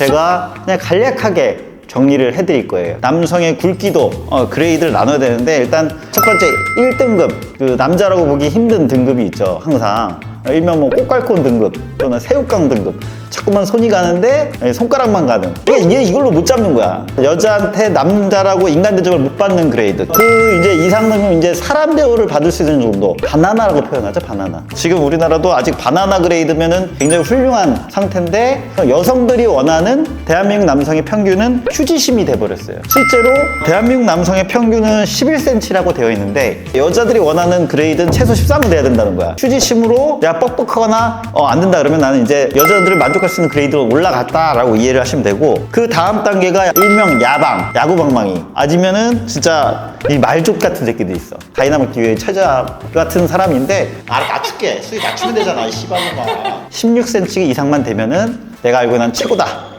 제가 그냥 간략하게 정리를 해드릴 거예요. 남성의 굵기도 어, 그레이드를 나눠야 되는데 일단 첫 번째 1등급 그 남자라고 보기 힘든 등급이 있죠. 항상 일명 뭐 꽃갈콘 등급 또는 새우깡 등급 자꾸만 손이 가는데 손가락만 가는. 얘 이걸로 못 잡는 거야. 여자한테 남자라고 인간 대접을 못 받는 그레이드. 그 이제 이상 등급 이제 사람 대우를 받을 수 있는 정도. 바나나라고 표현하죠 바나나. 지금 우리나라도 아직 바나나 그레이드면은 굉장히 훌륭한 상태인데 여성들이 원하는 대한민국 남성의 평균은 휴지심이 돼버렸어요. 실제로 대한민국 남성의 평균은 11cm라고 되어 있는데 여자들이 원하는 그레이드는 최소 13은 돼야 된다는 거야. 휴지심으로 야 뻑뻑하거나 어, 안 된다 그러면 나는 이제 여자들을 만족 할수 있는 그레이드로 올라갔다라고 이해를 하시면 되고 그 다음 단계가 일명 야방 야구방망이. 아니면은 진짜 이 말족 같은 새끼들 있어. 다이나믹 듀오의 최자 같은 사람인데 아 낮출게. 수위 낮추면 되잖아 이 씨발놈아. 16cm 이상만 되면은 내가 알고 난 최고다